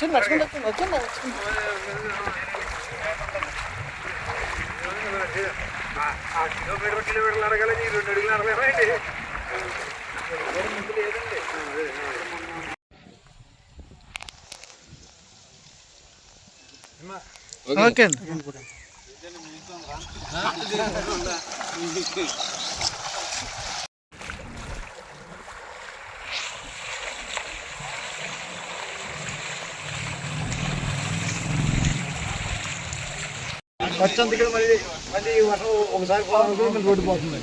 చిన్న చిన్న చిన్న చిన్న కిలోమీటర్ కిలోమీటర్లు అడగాలి ఈ రెండు అడుగులు అడగాలండి ఓకే వచ్చేందుకు మళ్ళీ మళ్ళీ వర్షం ఒకసారి పోవాలి రోడ్డు పోతుంది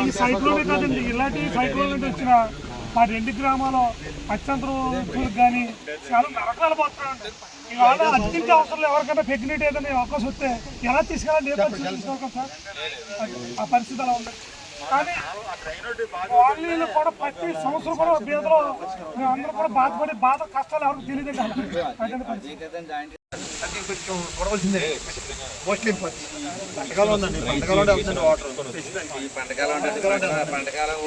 ఈ సైక్లోనే కాదండి ఇలాంటి సైక్లోన్ వచ్చిన మా రెండు గ్రామాలు అత్యంతరం కానీ చాలా నరకాలు పోతున్నాయండి. ఇవాళ అత్యంత అవసరం. ఎవరికైనా ప్రెగ్నెంట్ ఏదైనా అవకాశం వస్తే ఎలా తీసుకెళ్ళాలి ఏ పరిస్థితి తీసుకోగలం సార్? ఆ పరిస్థితి అలా ఉంది? కానీ కాలనీలు కూడా ప్రతి సంవత్సరం కూడా బీదలో అందరూ కూడా బాధపడి బాధ కష్టాలు ఎవరికి తెలియదు కొంచెం మోస్ట్లీ పంటకాలం ఉందండి. పంటకాలం అవుతుంది వాటర్. పంటకాలం పంటకాలం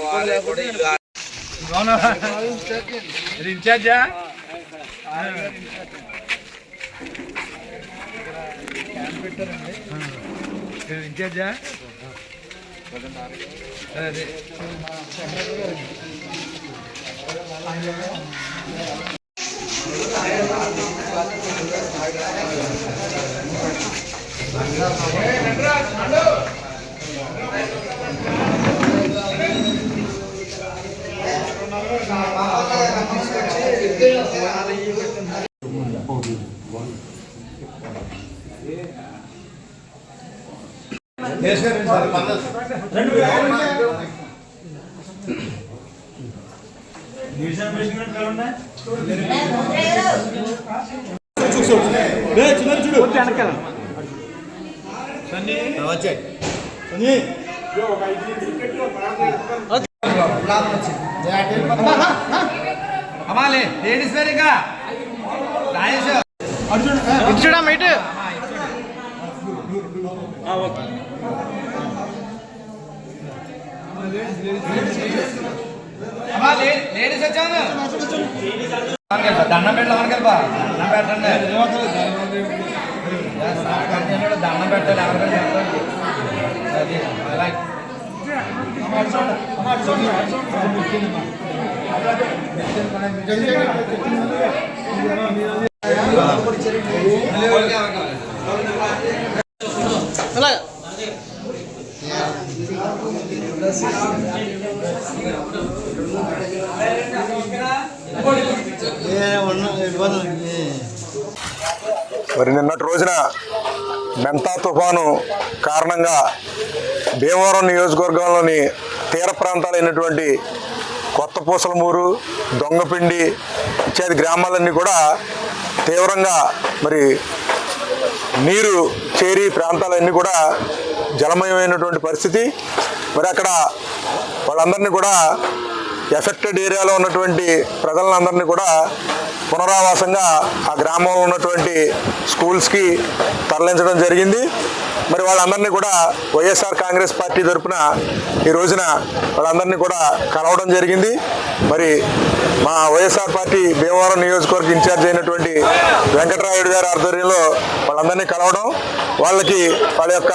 ఇన్ఛార్జా ఇది ఇన్ఛార్జా అదే అమ్మాలి లేడీస్ వేర్ ఇంకా రాజేష్ ఇచ్చుడా లే- లేడీస్ వచ్చాను. దండం పెట్టాలి మనకెళ్ళా దండం పెట్టండి. దండం పెట్టాలి ఎవరికైనా చెప్పండి అది అలాగే అలా మరి నిన్నటి రోజున మెంతా తుఫాను కారణంగా భీమవరం నియోజకవర్గంలోని తీర ప్రాంతాలైనటువంటి కొత్త పూసలమూరు దొంగపిండి ఇత్యాది గ్రామాలన్నీ కూడా తీవ్రంగా మరి నీరు చేరి ప్రాంతాలన్నీ కూడా జలమయమైనటువంటి పరిస్థితి. మరి అక్కడ వాళ్ళందరినీ కూడా ఎఫెక్టెడ్ ఏరియాలో ఉన్నటువంటి ప్రజలందరినీ కూడా పునరావాసంగా ఆ గ్రామంలో ఉన్నటువంటి స్కూల్స్కి తరలించడం జరిగింది. మరి వాళ్ళందరినీ కూడా వైఎస్ఆర్ కాంగ్రెస్ పార్టీ తరఫున ఈ రోజున వాళ్ళందరినీ కూడా కలవడం జరిగింది. మరి మా వైఎస్ఆర్ పార్టీ భీమవరం నియోజకవర్గ ఇన్ఛార్జ్ అయినటువంటి వెంకటరాయుడు గారి ఆధ్వర్యంలో వాళ్ళందరినీ కలవడం వాళ్ళకి వాళ్ళ యొక్క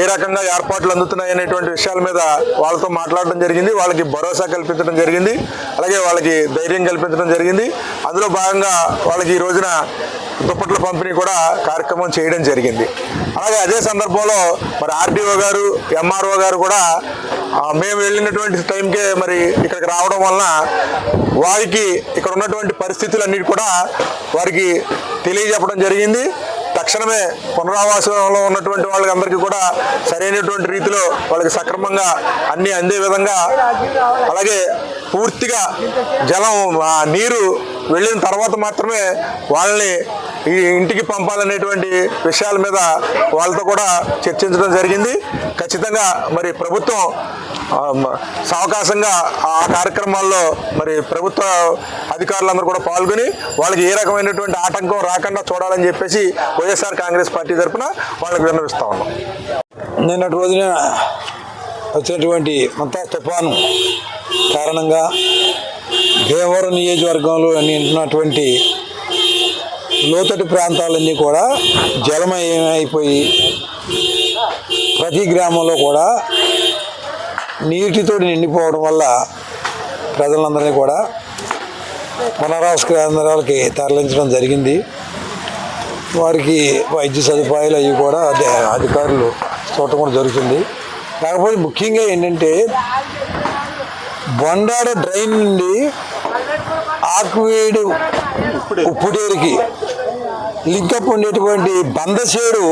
ఏ రకంగా ఏర్పాట్లు అందుతున్నాయి అనేటువంటి విషయాల మీద వాళ్ళతో మాట్లాడడం జరిగింది వాళ్ళకి భరోసా కల్పించడం జరిగింది అలాగే వాళ్ళకి ధైర్యం కల్పించడం జరిగింది. అందులో భాగంగా వాళ్ళకి ఈ రోజున దుప్పట్ల పంపిణీ కూడా కార్యక్రమం చేయడం జరిగింది. అలాగే అదే సందర్భంలో మరి ఆర్డీఓ గారు ఎంఆర్ఓ గారు కూడా మేము వెళ్ళినటువంటి టైంకే మరి ఇక్కడికి రావడం వలన వారికి ఇక్కడ ఉన్నటువంటి పరిస్థితులన్నిటి కూడా వారికి తెలియజెప్పడం జరిగింది. తక్షణమే పునరావాసంలో ఉన్నటువంటి వాళ్ళకి అందరికీ కూడా సరైనటువంటి రీతిలో వాళ్ళకి సక్రమంగా అన్నీ అందే విధంగా అలాగే పూర్తిగా జలం ఆ నీరు వెళ్ళిన తర్వాత మాత్రమే వాళ్ళని ఈ ఇంటికి పంపాలనేటువంటి విషయాల మీద వాళ్ళతో కూడా చర్చించడం జరిగింది. ఖచ్చితంగా మరి ప్రభుత్వం సావకాశంగా ఆ కార్యక్రమాల్లో మరి ప్రభుత్వ అధికారులందరూ కూడా పాల్గొని వాళ్ళకి ఏ రకమైనటువంటి ఆటంకం రాకుండా చూడాలని చెప్పేసి వైఎస్ఆర్ కాంగ్రెస్ పార్టీ తరఫున వాళ్ళకి విన్నవిస్తా ఉన్నాం. నిన్నటి రోజున వచ్చినటువంటి మంతా తుఫాను కారణంగా భీమవరం నియోజకవర్గంలో ఉన్నటువంటి లోతటి ప్రాంతాలన్నీ కూడా జలమయమైపోయి ప్రతి గ్రామంలో కూడా నీటితో నిండిపోవడం వల్ల ప్రజలందరినీ కూడా పునరావాస కేంద్రాలకి తరలించడం జరిగింది. వారికి వైద్య సదుపాయాలు అవి కూడా అదే అధికారులు చూడటం కూడా జరుగుతుంది. కాకపోతే ముఖ్యంగా ఏంటంటే బొండాడ డ్రైన్ నుండి ఆకువేడు ఉప్పుడేరికి లింకప్ ఉండేటువంటి బందసేడు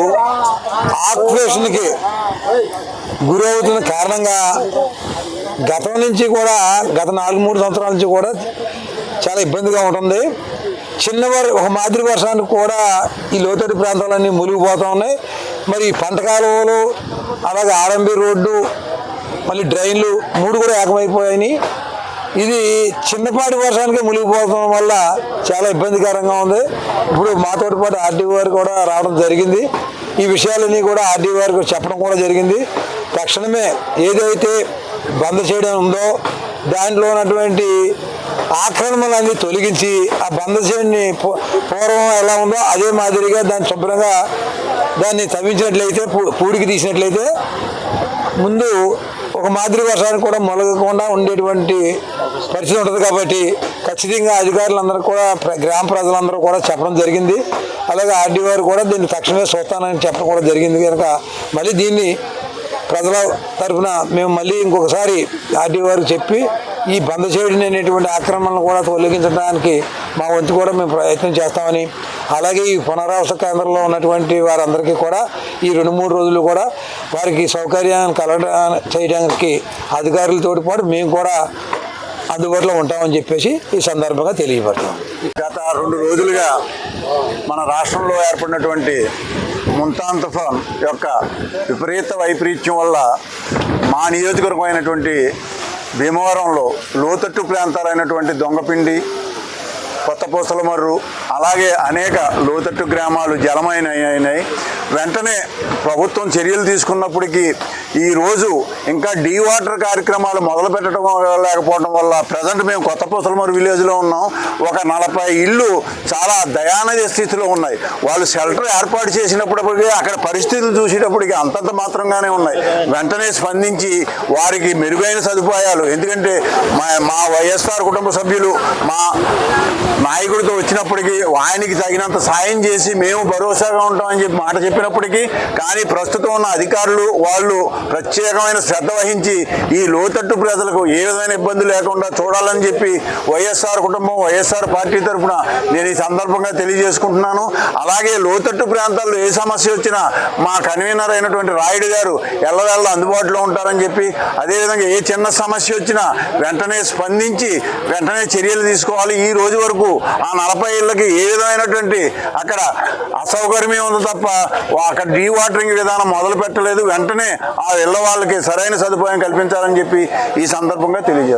ఆక్వేషన్కి గురవుతున్న కారణంగా గతం నుంచి కూడా గత నాలుగు మూడు సంవత్సరాల నుంచి కూడా చాలా ఇబ్బందిగా ఉంటుంది. చిన్నవారు ఒక మాదిరి వర్షానికి కూడా ఈ లోతడి ప్రాంతాలన్నీ మునిగిపోతూ ఉన్నాయి. మరి ఈ పంట అలాగే ఆర్ఎంబి రోడ్డు మళ్ళీ డ్రైన్లు మూడు కూడా ఏకమైపోయాయి. ఇది చిన్నపాటి వర్షానికి మునిగిపోవడం వల్ల చాలా ఇబ్బందికరంగా ఉంది. ఇప్పుడు మాతో పాటు ఆర్డీ వారు కూడా రావడం జరిగింది. ఈ విషయాలన్నీ కూడా ఆర్డీ వారికి చెప్పడం కూడా జరిగింది. తక్షణమే ఏదైతే బంద్ చేయడం ఉందో దాంట్లో ఉన్నటువంటి ఆక్రమణలన్నీ తొలగించి ఆ బంద చేయని పూర్వం ఎలా ఉందో అదే మాదిరిగా దాన్ని శుభ్రంగా దాన్ని తవ్వించినట్లయితే పూ- పూడికి తీసినట్లయితే ముందు ఒక మాదిరి వర్షానికి కూడా మొలగకుండా ఉండేటువంటి పరిస్థితి ఉంటుంది కాబట్టి ఖచ్చితంగా అధికారులందరూ కూడా ప్ర- గ్రామ ప్రజలందరూ కూడా చెప్పడం జరిగింది. అలాగే ఆర్డీఓ కూడా దీన్ని తక్షణమే చూస్తానని చెప్పడం కూడా జరిగింది. కనుక మళ్ళీ దీన్ని ప్రజల తరఫున మేము మళ్ళీ ఇంకొకసారి ఆర్డీ వారికి చెప్పి ఈ బంద చేయడం అనేటువంటి ఆక్రమణను కూడా తొలగించడానికి మా వంతు కూడా మేము ప్రయత్నం చేస్తామని అలాగే ఈ పునరావాస కేంద్రంలో ఉన్నటువంటి వారందరికీ కూడా ఈ రెండు మూడు రోజులు కూడా వారికి సౌకర్యాన్ని కలగ చేయడానికి అధికారులతో పాటు మేము కూడా అందుబాటులో ఉంటామని చెప్పేసి ఈ సందర్భంగా తెలియపడతాం గత రెండు రోజులుగా మన రాష్ట్రంలో ఏర్పడినటువంటి ముంతాన్ తుఫాన్ యొక్క విపరీత వైపరీత్యం వల్ల మా నియోజకవర్గం అయినటువంటి భీమవరంలో లోతట్టు ప్రాంతాలైనటువంటి దొంగపిండి కొత్త పూసలమర్రు అలాగే అనేక లోతట్టు గ్రామాలు జలమైన అయినాయి. వెంటనే ప్రభుత్వం చర్యలు తీసుకున్నప్పటికీ ఈరోజు ఇంకా డీ వాటర్ కార్యక్రమాలు మొదలు పెట్టడం లేకపోవడం వల్ల ప్రజెంట్ మేము కొత్త పూసలమరు విలేజ్లో ఉన్నాం. ఒక నలభై ఇళ్ళు చాలా దయానద స్థితిలో ఉన్నాయి. వాళ్ళు షెల్టర్ ఏర్పాటు చేసినప్పటికీ అక్కడ పరిస్థితులు చూసేటప్పటికి అంతంత మాత్రంగానే ఉన్నాయి. వెంటనే స్పందించి వారికి మెరుగైన సదుపాయాలు ఎందుకంటే మా మా వైఎస్ఆర్ కుటుంబ సభ్యులు మా నాయకుడితో వచ్చినప్పటికీ ఆయనకి తగినంత సాయం చేసి మేము భరోసాగా ఉంటామని చెప్పి మాట చెప్పినప్పటికీ కానీ ప్రస్తుతం ఉన్న అధికారులు వాళ్ళు ప్రత్యేకమైన శ్రద్ధ వహించి ఈ లోతట్టు ప్రజలకు ఏ విధమైన ఇబ్బంది లేకుండా చూడాలని చెప్పి వైఎస్ఆర్ కుటుంబం వైఎస్ఆర్ పార్టీ తరఫున నేను ఈ సందర్భంగా తెలియజేసుకుంటున్నాను. అలాగే లోతట్టు ప్రాంతాల్లో ఏ సమస్య వచ్చినా మా కన్వీనర్ అయినటువంటి రాయుడు గారు ఎల్లవేళ్ళ అందుబాటులో ఉంటారని చెప్పి అదేవిధంగా ఏ చిన్న సమస్య వచ్చినా వెంటనే స్పందించి వెంటనే చర్యలు తీసుకోవాలి. ఈ రోజు వరకు వరకు ఆ నలభై ఏళ్ళకి ఏ విధమైనటువంటి అక్కడ అసౌకర్యమే ఉంది తప్ప అక్కడ డీ వాటరింగ్ విధానం మొదలు పెట్టలేదు వెంటనే ఆ ఇళ్ళ వాళ్ళకి సరైన సదుపాయం కల్పించాలని చెప్పి ఈ సందర్భంగా తెలియజేస్తారు